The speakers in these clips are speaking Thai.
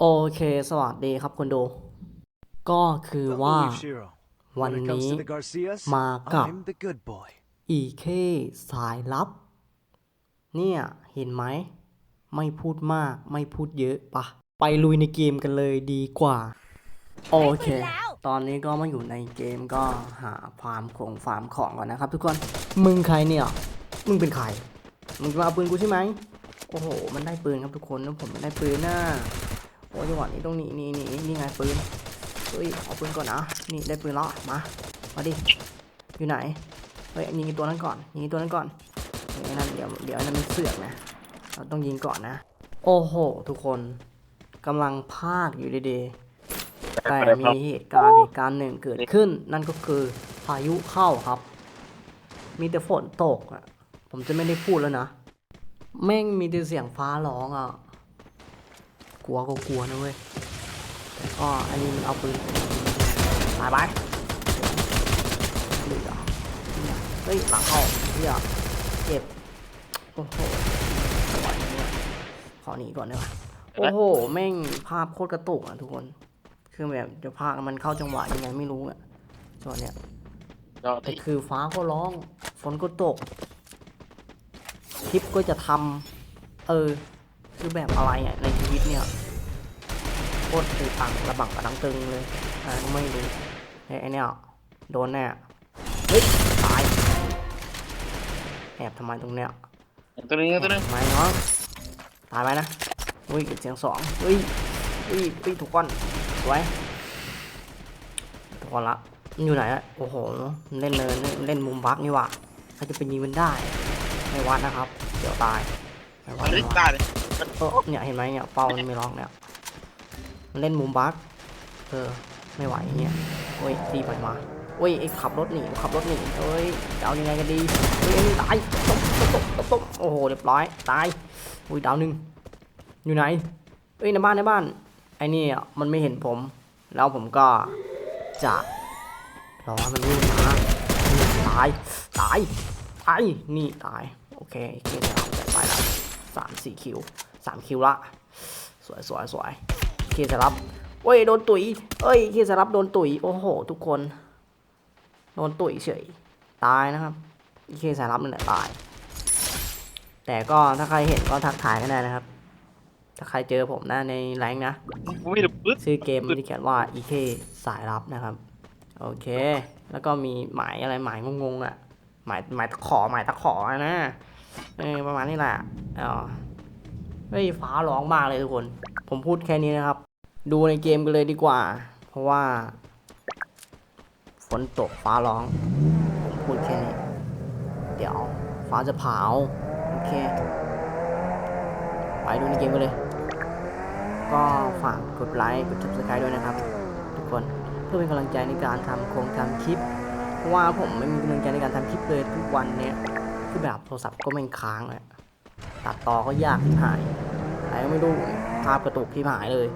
โอเค สวัสดีครับคนดู ก็คือว่าวันนี้มากับ I'm the good boy อีเคสายลับ เนี่ย เห็นไหม ไม่พูดมากไม่พูดเยอะปะ ไปลุยในเกมกันเลยดีกว่า โอเค ตอนนี้ก็มาอยู่ในเกมก็หาฟาร์มของฟาร์มของก่อนนะครับ ทุกคน มึงใครเนี่ย มึงเป็นใคร มึงจะมาเอาปืนกูใช่ไหม โอ้โห มันได้ปืนครับทุกคนแล้วผมไม่ได้ปืนนะ โอ้จังหวะนี้ต้องหนีหนีหนีนี่ไงปืนเฮ้ยเอาปืนก่อนนะนี่ได้ปืนแล้วมามาดิอยู่ไหนเฮ้ยยิงตัวนั้นก่อนยิงตัวนั้นก่อนไอ้นั่นเดี๋ยวเดี๋ยวไอ้นั่นมันเสือกนะเราต้องยิงก่อนนะ โอ้โห ทุกคนกำลังพากอยู่ดีๆแต่มีเหตุการณ์เหตุการณ์หนึ่งเกิดขึ้น นั่นก็คือพายุเข้าครับ มีแต่ฝนตกอะผมจะไม่ได้พูดแล้วนะแม่งมีแต่เสียงฟ้าร้องอะ กลัวก็กลัวนะเว้ยแต่ก็อันนี้มันเอาปืนตายไปเหลือเฮ้ยหลังเข้าเฮียเจ็บโอ้โหไหวไหมเนี่ยขอหนีก่อนได้ปะโอ้โหแม่งภาพโคตรกระตุกอะทุกคน คือแบบจะพากมันเข้าจังหวะยังไงไม่รู้อะจังหวะเนี้ยก็แต่ที่คือฟ้าก็ร้อง ฝนก็ตก คลิปก็จะทำเออ คือแบบอะไรอะในชีวิตเนี่ยโคตรตึงตังระบังกระดังตึงเลยอ่าไม่รู้ไอ้ไอ้เนี่ยโดนแน่เฮ้ยตายแอบทำไมตรงเนี้ยตัวนึงตัวนึงทำไมเนาะตายไหมนะอุ้ยเสียงสองอุ้ยอุ้ยอุ้ยถูกก้อนสวยถูกก้อนละมันอยู่ไหนอะโอ้โหมันเล่นเลยเล่นมุมบักนี่หว่าถ้าจะไปยิงมันได้ไม่วัดนะครับ เดี๋ยวตายไม่วัมัดนไม่ลิวัดตา เออเนี่ยเห็นไหมเนี่ยเป้ามันไม่ล็อกเนี่ยมันเล่นมุมบักเออไม่ไหวเงี้ยโอ้ยตีไปมาโอ้ยไอ้ขับรถหนีขับรถหนีเอ้ยจะเอายังไงกันดีเฮ้ยตายตบตบตบตบโอ้โหเรียบร้อยตายอุ้ยดาวหนึ่งอยู่ไหนเอ้ยในบ้านในบ้านไอ้นี่มันไม่เห็นผม แล้วผมก็จะรอมันวิ่งมาตายตายตายนี่ตายโอเคเคเดี๋ยวเอาไปละ สามสี่คิวสามคิวละ สวยสวยสวยเคสรับเอ้ยโดนตุ๋ยเอ้ยเคสรับโดนตุ๋ยโอ้โห ทุกคน โดนตุ๋ยเฉยตายนะครับเคสรับนั่นแหละตาย แต่ก็ถ้าใครเห็นก็ทักทายกันได้นะครับ ถ้าใครเจอผมนะในแรงค์นะไม่ได้ปึ๊ดชื่อเกมที่เขียนว่า EK สายลับนะครับ โอเค แล้วก็มีหมายอะไรหมายงงๆอะหมายหมายตะขอหมายตะขออะนะ เออประมาณนี้แหละอ๋อเฮ้ยฟ้าร้องมากเลยทุกคน ผมพูดแค่นี้นะครับ ดูในเกมกันเลยดีกว่า เพราะว่า ฝนตกฟ้าร้อง ผมพูดแค่นี้ เดี๋ยวฟ้าจะเผาโอเค ไปดูในเกมกันเลย ก็ฝากกดไลค์ กด subscribe ด้วยนะครับ ทุกคน เพื่อเป็นกำลังใจในการทำโครงทำคลิป เพราะว่าผมไม่มีกำลังใจในการทำคลิปเลยทุกวันเนี้ย คือแบบโทรศัพท์ก็ไม่ค้างเลยตัดต่อก็ยากที่หายอะไรก็ไม่รู้ภาพกระตุกที่หายเลย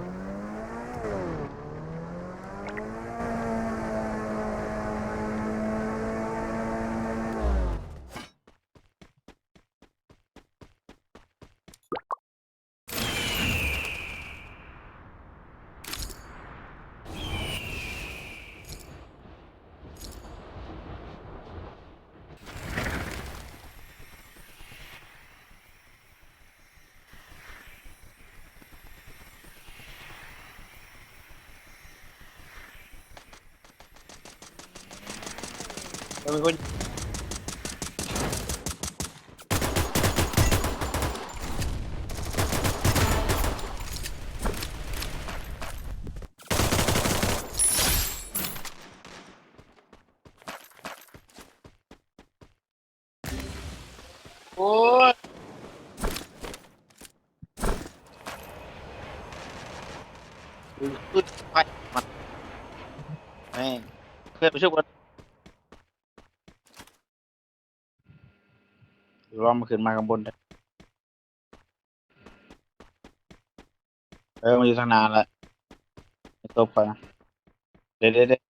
เป็นคนโอ้ยปึ๊ดไป ขึ้นมาข้างบนได้เออมันอยู่ตั้งนานแล้วตบก่อนนะเด็ดเด็ดเด็ด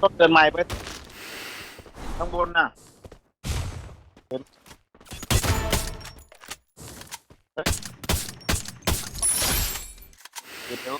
ต้นเดินม้ไป ข้างบนน่ะเดินเฮ้ยเดี๋ยว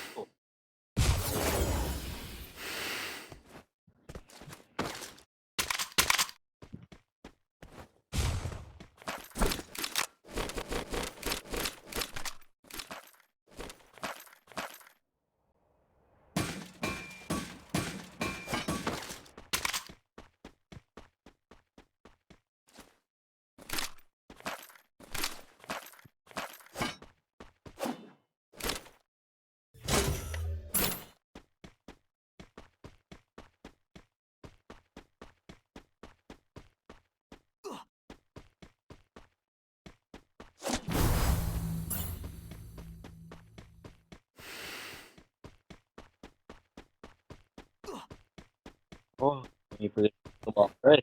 อ้มีปืนก็บอกเฮ้ย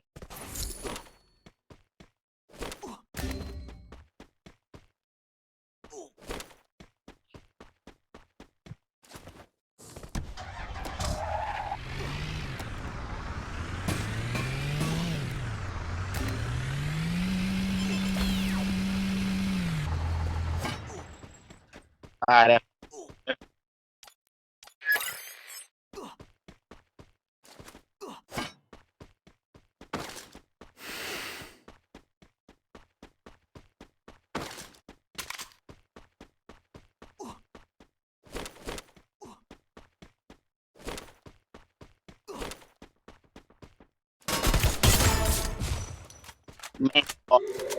ตายแล้ว Oh.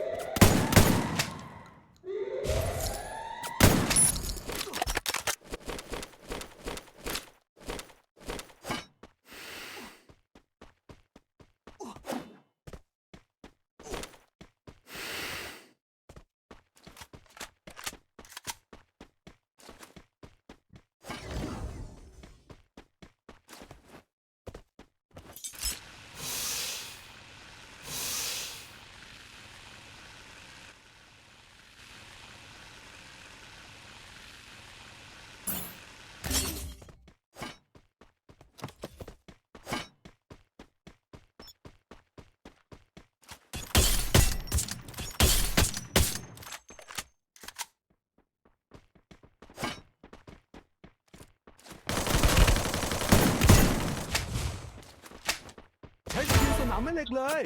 ามแม่เหล็กเลย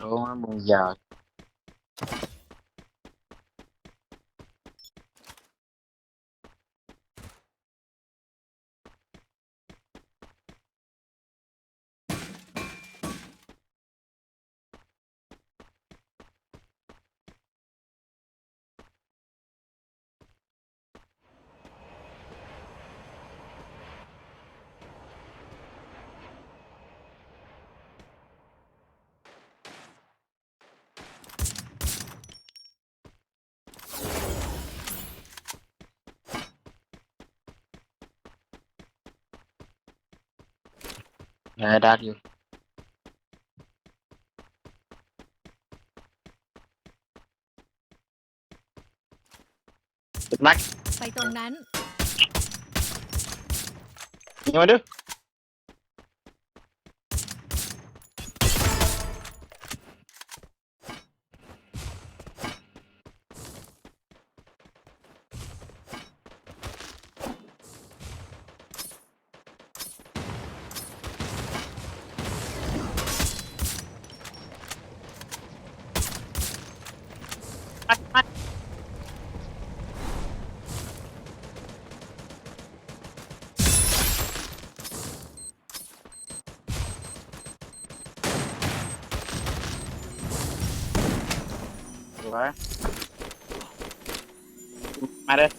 โอ้มึงอยาก ยังไงดักอยู่ติดนักไปตรงนั้น ยิงมาดูมัด สวยมาเลย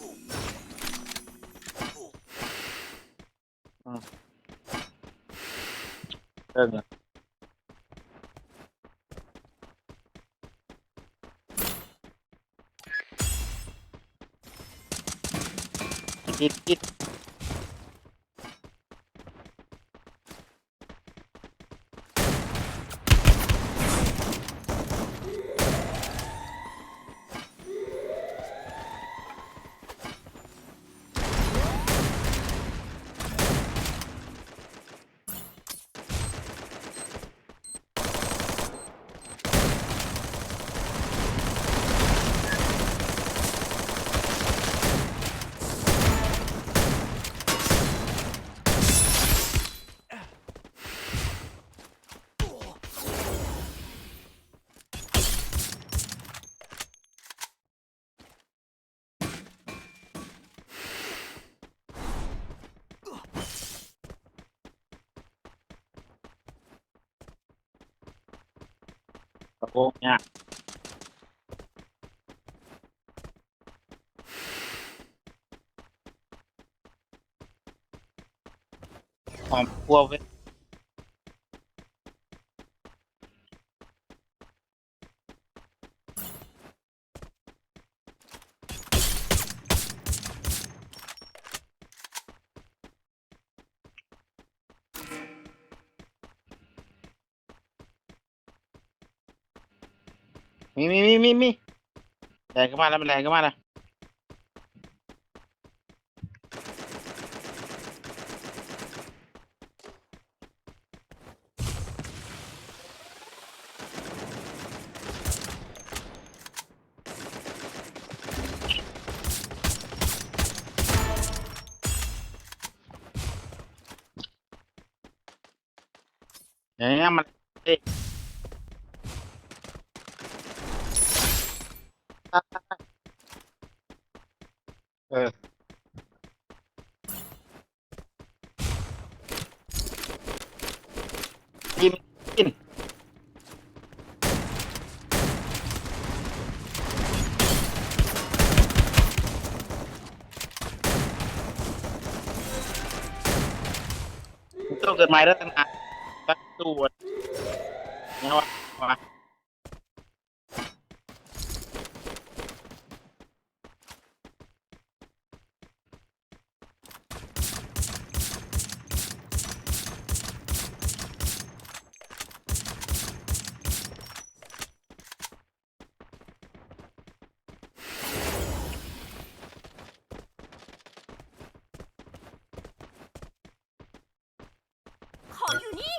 อืมเริ่มแล้วกิดกิดโอ้เนี่ยหอมกลัวเว้ย มีมีมีมีมี แรงก็มาแล้วมันแรงก็มาแล้วอย่างเงี้ยมัน เออกินกินต้องเกิดใหม่แล้วตั้งนานสักตัวเนี่ยวะวะ อยู่นี่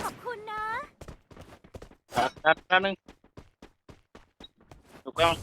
ขอบคุณนะ แป๊บแป๊บนึงถูกต้อง